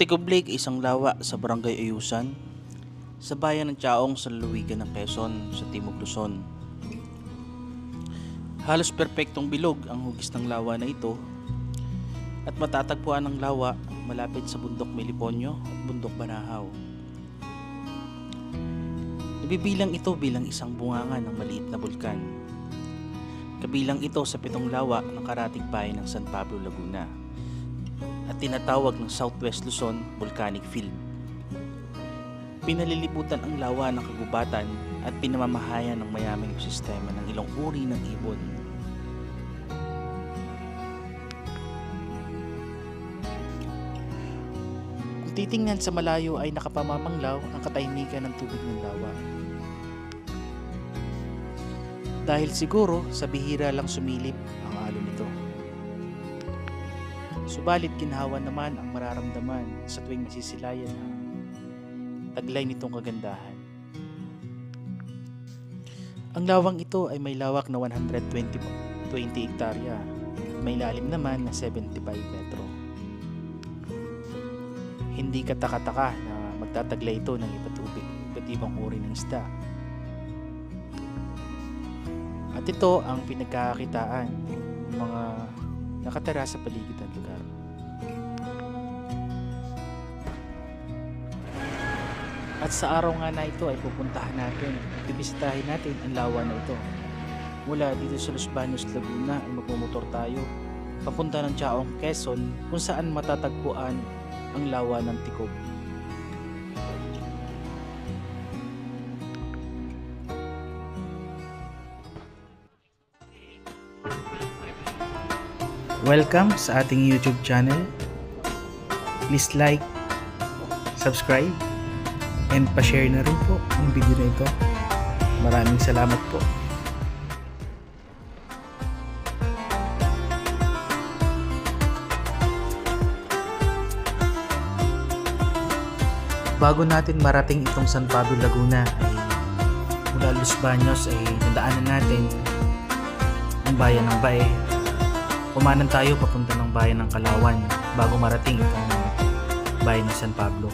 Ay isang lawa sa Barangay Ayusan, sa bayan ng Chaong sa lalawigan ng Quezon sa Timog Luzon. Halos perpektong bilog ang hugis ng lawa na ito at matatagpuan ang lawa malapit sa bundok Meliponyo at bundok Banahaw. Nabibilang ito bilang isang bunganga ng maliit na bulkan. Kabilang ito sa pitong lawa ng karatig bayan ng San Pablo, Laguna at tinatawag ng Southwest Luzon Volcanic Field. Pinaliliputan ang lawa ng kagubatan at pinamamahayan ng mayaming sistema ng ilang uri ng ibon. Kung titingnan sa malayo ay nakapamamanglaw ang katahimikan ng tubig ng lawa. Dahil siguro sa bihira lang sumilip. Subalit ginhawa naman ang mararamdaman sa tuwing masisilayan ang taglay nitong kagandahan. Ang lawang ito ay may lawak na 120 20 hektarya. May lalim naman na 75 metro. Hindi kataka-taka na magtataglay ito ng iba't ubig, iba't ibang uri ng isda. At ito ang pinagkakakitaan ng mga nakatira sa paligid ng lugar. At sa araw nga na ito ay pupuntahan natin, bibisitahin natin ang lawa na ito. Mula dito sa Los Baños, Laguna ay magmumotor tayo papunta ng Chaong, Quezon kung saan matatagpuan ang lawa ng Tikob. Welcome sa ating YouTube channel. Please like, subscribe, and pa-share na rin po ang video na ito. Maraming salamat po. Bago natin marating itong San Pablo, Laguna ay mula Los Baños ay nadaanan natin ang bayan ng Bae. Kumanan tayo papunta ng bayan ng Kalawan bago marating itong bayan ng San Pablo.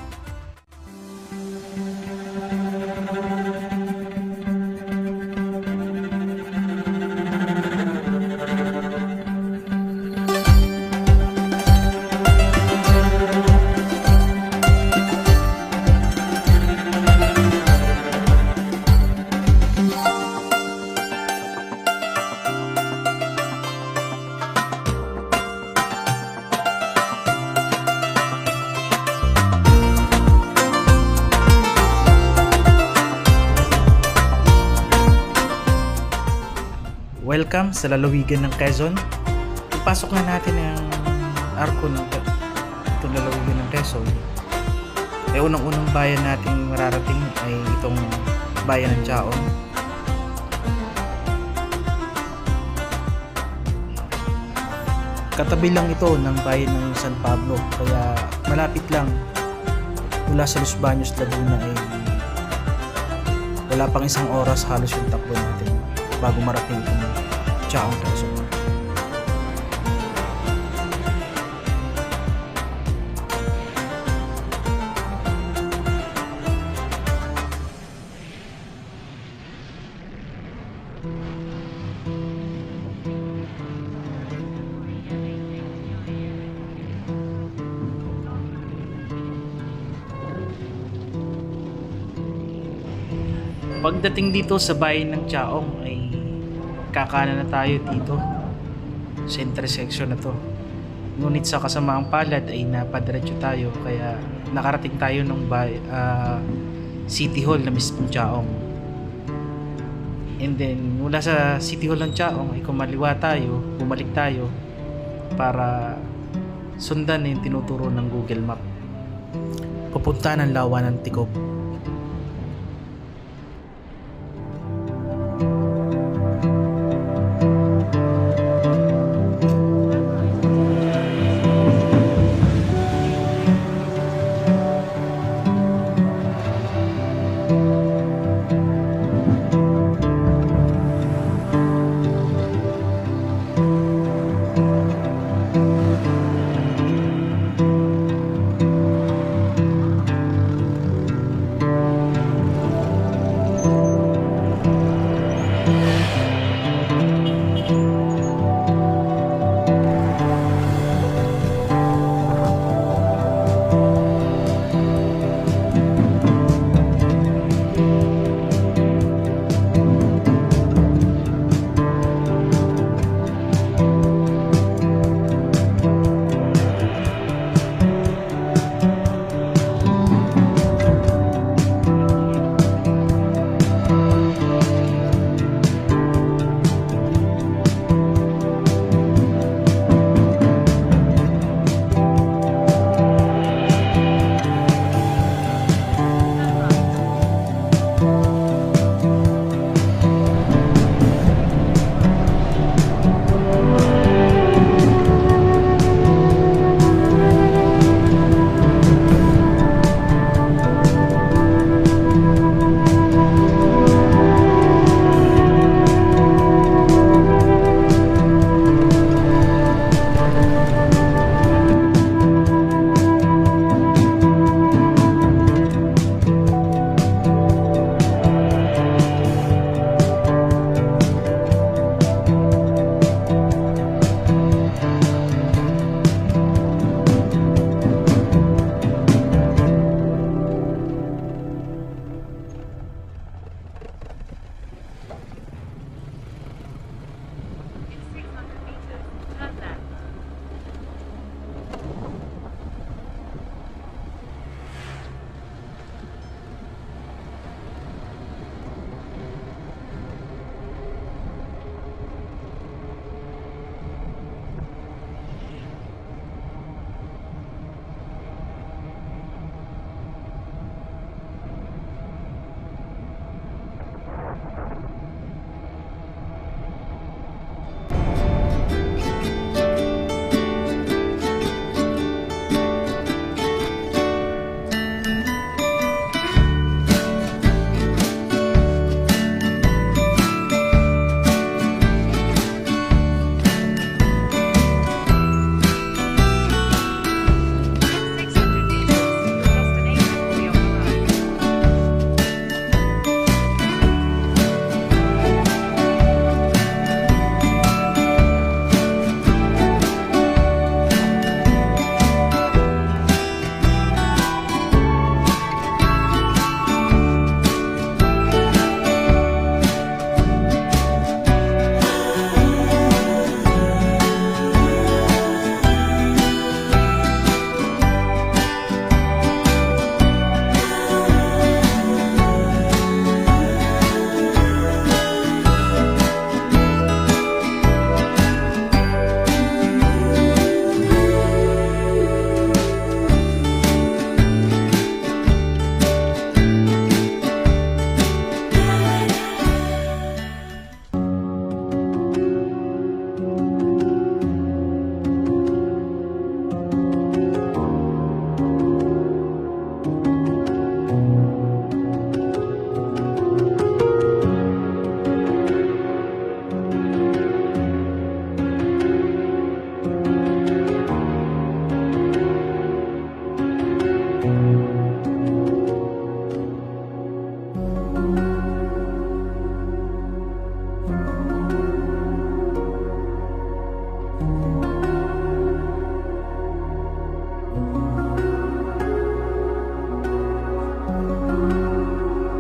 Welcome sa lalawigan ng Quezon. Ipasok na natin ang arko ng itong lalawigan ng Quezon. Eh unang-unang bayan nating mararating ay itong bayan ng Chaon. Katabi lang ito ng bayan ng San Pablo kaya malapit lang mula sa Los Baños, Laguna ay wala pang isang oras halos yung takbo natin bago marating itong Chaong Quezon. Pagdating dito sa bayan ng Chaong ay kakana na tayo dito sa intersection na to. Ngunit sa kasamaang palad ay napadiretso tayo kaya nakarating tayo ng bay, ah, City Hall na mismong Chaong. And then mula sa City Hall ng Chaong ay kumaliwa tayo, bumalik tayo para sundan na yung tinuturo ng Google Map. Pupunta ng lawa ng Tikob.